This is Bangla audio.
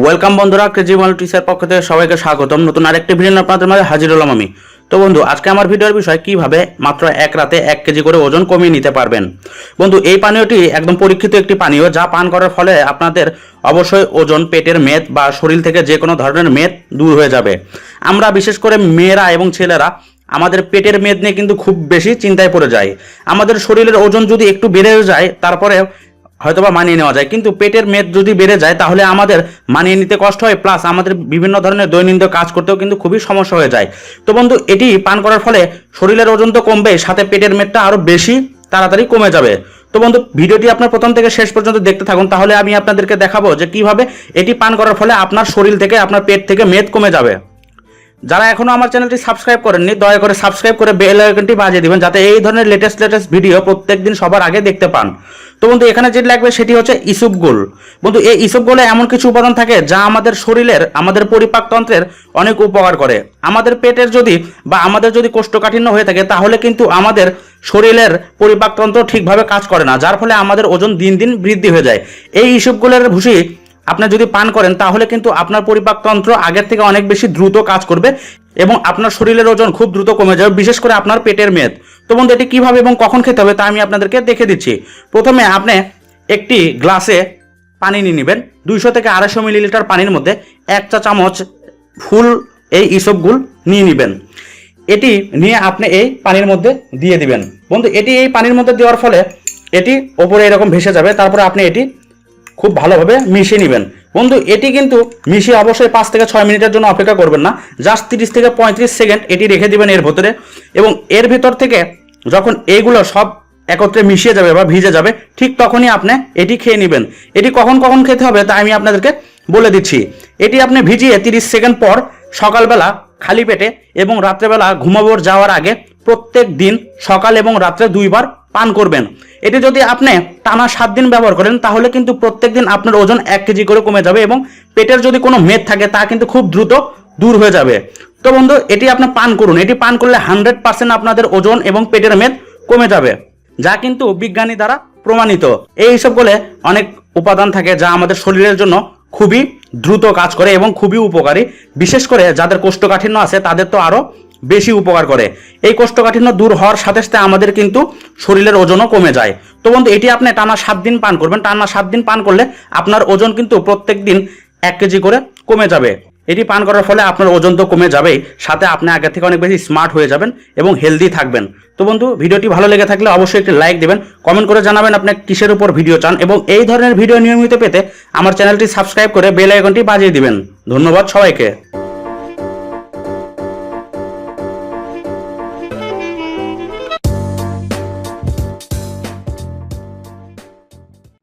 ওয়েলকাম বন্ধুরা কেজি মাল টিচার পক্ষ থেকে সবাইকে স্বাগতম। নতুন আরেকটি ভিডিও আপনাদের মাঝে হাজির হলাম আমি। তো বন্ধু, আজকে আমার ভিডিওর বিষয়, কীভাবে মাত্র এক রাতে এক কেজি করে ওজন কমিয়ে নিতে পারবেন? বন্ধু, এই পানীয়টি একদম পরীক্ষিত একটি পানীয়, যা পান করার ফলে আপনাদের অবশ্যই ওজন, পেটের মেদ বা শরীর থেকে যে কোনো ধরনের মেদ দূর হয়ে যাবে। আমরা বিশেষ করে মেয়েরা এবং ছেলেরা আমাদের পেটের মেদ নিয়ে কিন্তু খুব বেশি চিন্তায় পড়ে যায় আমাদের শরীরের ওজন যদি একটু বেড়েও যায় তারপরে হয়তোবা মানিয়ে নেওয়া যায়। কিন্তু পেটের মেদ যদি বেড়ে যায়, তাহলে আমাদের মানিয়ে নিতে কষ্ট হয় প্লাস আমাদের বিভিন্ন ধরনের দৈনন্দিন কাজ করতেও কিন্তু খুবই সমস্যা হয়ে যায়। তো বন্ধু, এটি পান করার ফলে শরীরের ওজন তো কমবে, সাথে পেটের মেদটা আরও বেশি তাড়াতাড়ি কমে যাবে। তো বন্ধু, ভিডিওটি আপনার প্রথম থেকে শেষ পর্যন্ত দেখতে থাকুন, তাহলে আমি আপনাদেরকে দেখাবো যে কীভাবে এটি পান করার ফলে আপনার শরীর থেকে, আপনার পেট থেকে মেদ কমে যাবে। যারা এখনও আমার চ্যানেলটি সাবস্ক্রাইব করেননি, দয়া করে সাবস্ক্রাইব করে বেল আইকনটি বাজিয়ে দিবেন যাতে এই ধরনের লেটেস্ট লেটেস্ট ভিডিও প্রত্যেকদিন সবার আগে দেখতে পান। তো বন্ধু, এখানে যেটি লাগবে সেটি হচ্ছে ইসুপগুল বন্ধু, এই ইসুপ গোলে এমন কিছু উপাদান থাকে যা আমাদের শরীরের, আমাদের পরিপাকতন্ত্রের অনেক উপকার করে। আমাদের পেটের যদি বা আমাদের যদি কোষ্ঠকাঠিন্য হয়ে থাকে, তাহলে কিন্তু আমাদের শরীরের পরিপাকতন্ত্র ঠিকভাবে কাজ করে না, যার ফলে আমাদের ওজন দিন দিন বৃদ্ধি হয়ে যায়। এই ইসুপগুলের ভুসি আপনি যদি পান করেন, তাহলে কিন্তু আপনার পরিপাকতন্ত্র আগের থেকে অনেক বেশি দ্রুত কাজ করবে এবং আপনার শরীরের ওজন খুব দ্রুত কমে যাবে, বিশেষ করে আপনার পেটের মেদ। তো বন্ধু, এটি কীভাবে এবং কখন খেতে হবে তা আমি আপনাদেরকে দেখে দিচ্ছি। প্রথমে আপনি একটি গ্লাসে পানি নিয়ে নেবেন। দুইশো থেকে আড়াইশো মিলিলিটার পানির মধ্যে এক চা চামচ ফুল এই ইসবগুল নিয়ে নেবেন। এটি নিয়ে আপনি এই পানির মধ্যে দিয়ে দিবেন। বন্ধু, এটি এই পানির মধ্যে দেওয়ার ফলে এটি ওপরে এরকম ভেসে যাবে, তারপরে আপনি এটি খুব ভালোভাবে মিশিয়ে নেবেন। বন্ধু, এটি কিন্তু মিশিয়ে অবশ্যই পাঁচ থেকে ছয় মিনিটের জন্য অপেক্ষা করবেন না। জাস্ট তিরিশ থেকে পঁয়ত্রিশ সেকেন্ড এটি রেখে দিবেন এর ভেতরে এবং এর ভিতর থেকে যখন এগুলো সব একত্রে মিশিয়ে যাবে বা ভিজে যাবে, ঠিক তখনই আপনি এটি খেয়ে নেবেন। এটি কখন কখন খেতে হবে তা আমি আপনাদেরকে বলে দিচ্ছি। এটি আপনি ভিজিয়ে তিরিশ সেকেন্ড পর সকালবেলা খালি পেটে এবং রাত্রেবেলা ঘুমাবোর যাওয়ার আগে প্রত্যেক দিন সকাল এবং রাত্রে দুইবার পান করবেন। এটি যদি আপনি টানা সাত দিন ব্যবহার করেন, তাহলে কিন্তু প্রত্যেক দিন আপনার ওজন এক কেজি করে কমে যাবে এবং পেটের যদি কোনো মেদ থাকে, তা কিন্তু খুব দ্রুত দূর হয়ে যাবে। তো বন্ধু, এটি আপনি পান করুন। এটি পান করলে হান্ড্রেড পার্সেন্ট আপনাদের ওজন এবং পেটের মেদ কমে যাবে, যা কিন্তু বিজ্ঞানী দ্বারা প্রমাণিত। এই সব বলে অনেক উপাদান থাকে যা আমাদের শরীরের জন্য খুবই দ্রুত কাজ করে এবং খুবই উপকারী। বিশেষ করে যাদের কোষ্ঠকাঠিন্য আছে, তাদের তো আরও বেশি উপকার করে। এই কোষ্ঠকাঠিন্য দূর হওয়ার সাথে সাথে আমাদের কিন্তু শরীরের ওজনও কমে যায়। তো বন্ধু, এটি আপনি টানা সাত দিন পান করবেন। টানা সাত দিন পান করলে আপনার ওজন কিন্তু প্রত্যেক দিন এক কেজি করে কমে যাবে। এটি পান করার ফলে আপনার ওজন তো কমে যাবেই। সাথে আপনি আগে থেকে অনেক বেশি স্মার্ট হয়ে যাবেন এবং হেলদি থাকবেন। তো বন্ধু, ভিডিওটি ভালো লেগে থাকলে অবশ্যই একটি লাইক দেবেন কমেন্ট করে জানাবেন আপনি কিসের উপর ভিডিও চান এবং এই ধরনের ভিডিও নিয়মিত পেতে আমার চ্যানেলটি সাবস্ক্রাইব করে বেল আইকনটি বাজিয়ে দিবেন। ধন্যবাদ সবাইকে।